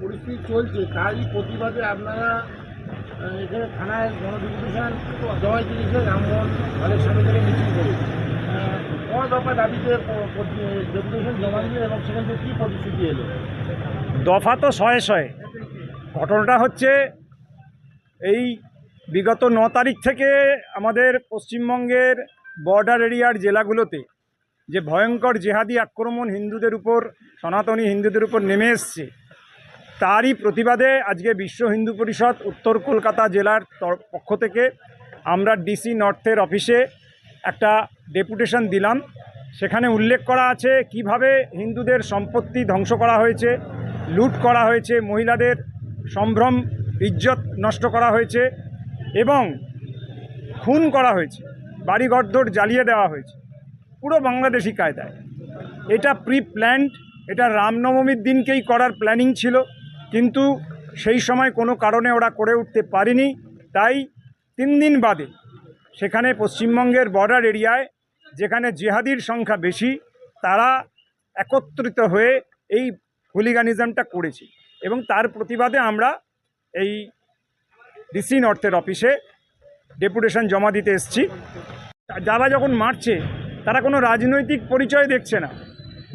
পরিস্থিতি চলছে, তারই প্রতিবাদে আপনারা এখানে থানায় গণডিপুটেশন জয় জিনিসে রামমোহন হলের সামনে থেকে মিছিল করে। কোন দফা দাবিতে ডেপুটেশন জমা দিলেন এবং সেখান থেকে কী প্রতিশ্রুতি এলো? দফা তো শয়ে শয়ে। ঘটনাটা হচ্ছে এই বিগত ন তারিখ থেকে আমাদের পশ্চিমবঙ্গের বর্ডার এরিয়ার জেলাগুলোতে যে ভয়ঙ্কর জেহাদি আক্রমণ হিন্দুদের উপর, সনাতনী হিন্দুদের উপর নেমে এসছে তারই প্রতিবাদে আজকে বিশ্ব হিন্দু পরিষদ উত্তর কলকাতা জেলার পক্ষ থেকে আমরা ডিসি নর্থের অফিসে একটা ডেপুটেশন দিলাম। সেখানে উল্লেখ করা আছে কীভাবে হিন্দুদের সম্পত্তি ধ্বংস করা হয়েছে, লুট করা হয়েছে, মহিলাদের সম্ভ্রম, ইজ্জত নষ্ট করা হয়েছে এবং খুন করা হয়েছে, বাড়িঘরদোর জ্বালিয়ে দেওয়া হয়েছে। পুরো বাংলাদেশি কায়দায়। এটা প্রি প্ল্যান্ড এটা রামনবমীর দিনকেই করার প্ল্যানিং ছিল। কিন্তু সেই সময় কোনো কারণে ওরা করে উঠতে পারেনি। তাই তিন দিন বাদে সেখানে পশ্চিমবঙ্গের বর্ডার এরিয়ায় যেখানে জেহাদির সংখ্যা বেশি, তারা একত্রিত হয়ে এই হুলিগানিজমটা করেছে এবং তার প্রতিবাদে আমরা এই ডিসি নর্থের অফিসে ডেপুটেশন জমা দিতে এসেছি। যারা যখন মারছে, তারা কোনো রাজনৈতিক পরিচয় দেখছে না।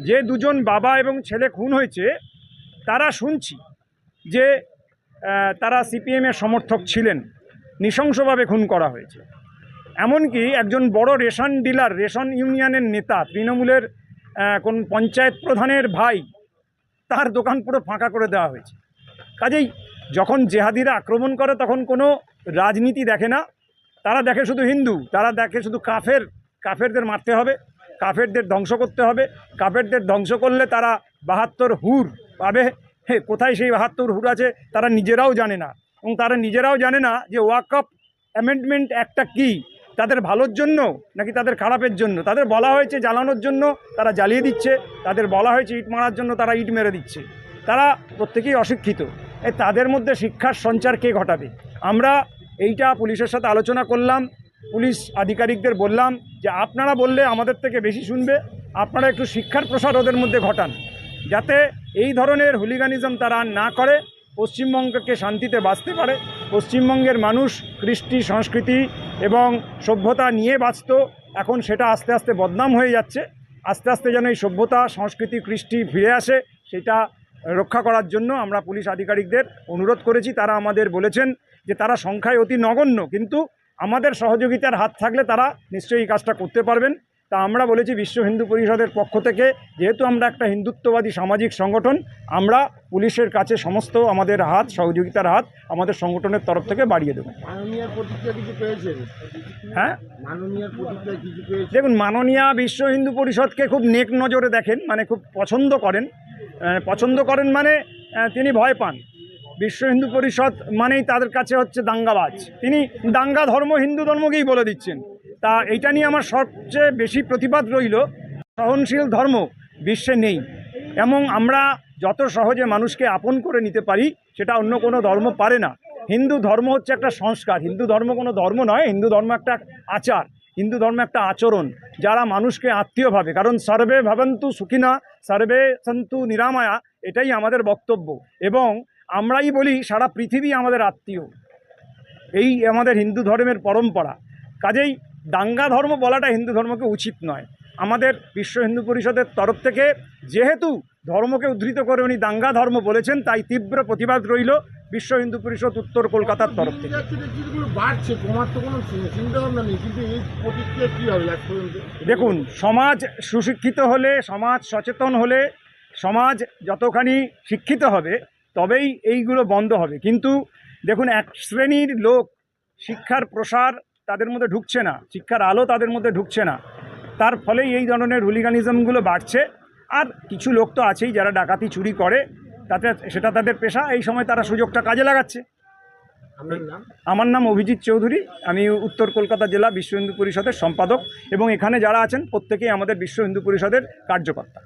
যে দুজন বাবা এবং ছেলে খুন হয়েছে, তারা শুনছি। যে তারা সিপিএমের সমর্থক ছিলেন, নৃশংসভাবে খুন করা হয়েছে। এমনকি একজন বড় রেশন ডিলার, রেশন ইউনিয়নের নেতা, তৃণমূলের কোন পঞ্চায়েত প্রধানের ভাই, তার দোকান পুরো ফাঁকা করে দেওয়া হয়েছে। কাজেই যখন জেহাদিরা আক্রমণ করে, তখন কোনো রাজনীতি দেখে না। তারা দেখে শুধু হিন্দু, তারা দেখে শুধু কাফের, কাফেরদের মারতে হবে, কাফেরদের ধ্বংস করতে হবে। কাফেরদের ধ্বংস করলে তারা বাহাত্তর হুর পাবে। হে, কোথায় সেই বাহাত্তর হুর আছে? তারা নিজেরাও জানে না। এবং তারা নিজেরাও জানে না যে ওয়াকআপ অ্যামেন্ডমেন্ট একটা কি? তাদের ভালোর জন্য নাকি তাদের খারাপের জন্য? তাদের বলা হয়েছে জ্বালানোর জন্য তারা জ্বালিয়ে দিচ্ছে। তাদের বলা হয়েছে ইট মারার জন্য তারা ইট মেরে দিচ্ছে। তারা প্রত্যেকেই অশিক্ষিত। তাদের মধ্যে শিক্ষার সঞ্চার কে ঘটাবে? আমরা এইটা পুলিশের সাথে আলোচনা করলাম। পুলিশ আধিকারিকদের বললাম যে, আপনারা বললে আমাদের থেকে বেশি শুনবে। আপনারা একটু শিক্ষার প্রসার ওদের মধ্যে ঘটান। যাতে এই ধরনের হুলিগানিজম তারা না করে, পশ্চিমবঙ্গকে শান্তিতে বাঁচতে পারে। পশ্চিমবঙ্গের মানুষ কৃষ্টি, সংস্কৃতি এবং সভ্যতা নিয়ে বাঁচত। এখন সেটা আস্তে আস্তে বদনাম হয়ে যাচ্ছে। আস্তে আস্তে যেন এই সভ্যতা, সংস্কৃতি, কৃষ্টি ফিরে আসে, সেটা রক্ষা করার জন্য আমরা পুলিশ আধিকারিকদের অনুরোধ করেছি। তারা আমাদের বলেছেন যে তারা সংখ্যায় অতি নগণ্য, কিন্তু আমাদের সহযোগিতার হাত থাকলে তারা নিশ্চয়ই এই কাজটা করতে পারবেন। তা আমরা বলেছি বিশ্ব হিন্দু পরিষদের পক্ষ থেকে যেহেতু আমরা একটা হিন্দুত্ববাদী সামাজিক সংগঠন আমরা পুলিশের কাছে সমস্ত আমাদের হাত সহযোগিতার হাত আমাদের সংগঠনের তরফ থেকে বাড়িয়ে দেবো। হ্যাঁ? দেখুন মাননীয়া বিশ্ব হিন্দু পরিষদকে খুব নেক নজরে দেখেন মানে খুব পছন্দ করেন। পছন্দ করেন মানে তিনি ভয় পান। বিশ্ব হিন্দু পরিষদ মানেই তাদের কাছে হচ্ছে দাঙ্গাবাজ। তিনি দাঙ্গা ধর্ম হিন্দু ধর্মকেই বলে দিচ্ছেন। তা এইটা নিয়ে আমার সবচেয়ে বেশি প্রতিবাদ রইল, সহনশীল ধর্ম বিশ্বে নেই। এবং আমরা যত সহজে মানুষকে আপন করে নিতে পারি, সেটা অন্য কোনো ধর্ম পারে না। হিন্দু ধর্ম হচ্ছে একটা সংস্কার। হিন্দু ধর্ম কোনো ধর্ম নয়, হিন্দু ধর্ম একটা আচার। হিন্দু ধর্ম একটা আচরণ, যারা মানুষকে আত্মীয় ভাবে। কারণ সর্বে ভাবন্তু সুখিনা, সর্বে সন্তু নিরাময়া, এটাই আমাদের বক্তব্য। এবং আমরাই বলি, সারা পৃথিবী আমাদের আত্মীয়। এই আমাদের হিন্দু ধর্মের পরম্পরা। কাজেই দাঙ্গা ধর্ম বলাটা হিন্দু ধর্মকে উচিত নয়। আমাদের বিশ্ব হিন্দু পরিষদের তরফ থেকে যেহেতু ধর্মকে উদ্ধৃত করে উনি দাঙ্গা ধর্ম বলেছেন, তাই তীব্র প্রতিবাদ রইল বিশ্ব হিন্দু পরিষদ উত্তর কলকাতার তরফ থেকে। দেখুন, সমাজ সুশিক্ষিত হলে, সমাজ সচেতন হলে, সমাজ যতখানি শিক্ষিত হবে, তবেই এইগুলো বন্ধ হবে। কিন্তু দেখুন, এক শ্রেণির লোক শিক্ষার প্রসার তাদের মধ্যে ঢুকছে না শিক্ষার আলো তাদের মধ্যে ঢুকছে না। তার ফলেই এই ধরনের হুলিগানিজমগুলো বাড়ছে। আর কিছু লোক তো আছেই যারা ডাকাতি চুরি করে তাতে সেটা তাদের পেশা এই সময় তারা সুযোগটা কাজে লাগাচ্ছে। আমার নাম অভিজিৎ চৌধুরী আমি উত্তর কলকাতা জেলা বিশ্ব হিন্দু পরিষদের সম্পাদক এবং এখানে যারা আছেন প্রত্যেকেই আমাদের বিশ্ব হিন্দু পরিষদের কার্যকর্তা।